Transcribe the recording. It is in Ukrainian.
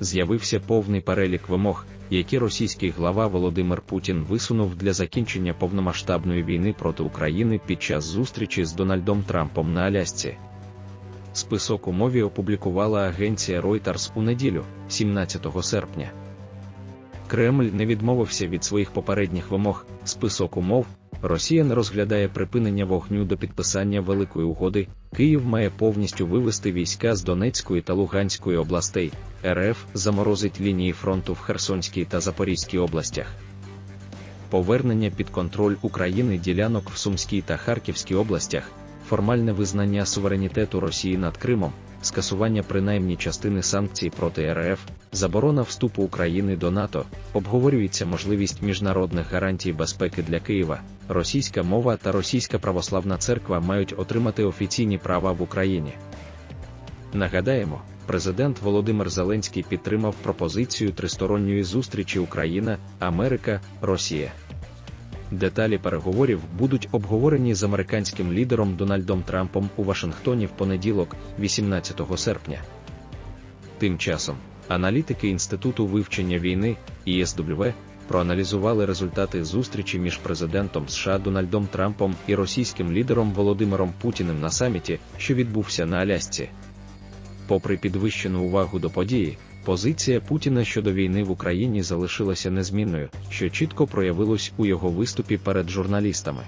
з'явився повний перелік вимог, які російський глава Володимир Путін висунув для закінчення повномасштабної війни проти України під час зустрічі з Дональдом Трампом на Алясці. Список умові опублікувала агенція Reuters у неділю, 17 серпня. Кремль не відмовився від своїх попередніх вимог. Список умов Росія не розглядає припинення вогню до підписання Великої угоди. Київ має повністю вивести війська з Донецької та Луганської областей. РФ заморозить лінії фронту в Херсонській та Запорізькій областях. Повернення під контроль України ділянок в Сумській та Харківській областях, формальне визнання суверенітету Росії над Кримом, скасування принаймні частини санкцій проти РФ, заборона вступу України до НАТО, обговорюється можливість міжнародних гарантій безпеки для Києва. Російська мова та Російська православна церква мають отримати офіційні права в Україні. Нагадаємо, президент Володимир Зеленський підтримав пропозицію тристоронньої зустрічі Україна, Америка, Росія. Деталі переговорів будуть обговорені з американським лідером Дональдом Трампом у Вашингтоні в понеділок, 18 серпня. Тим часом, аналітики Інституту вивчення війни ІСВ проаналізували результати зустрічі між президентом США Дональдом Трампом і російським лідером Володимиром Путіним на саміті, що відбувся на Алясці. Попри підвищену увагу до події, позиція Путіна щодо війни в Україні залишилася незмінною, що чітко проявилось у його виступі перед журналістами.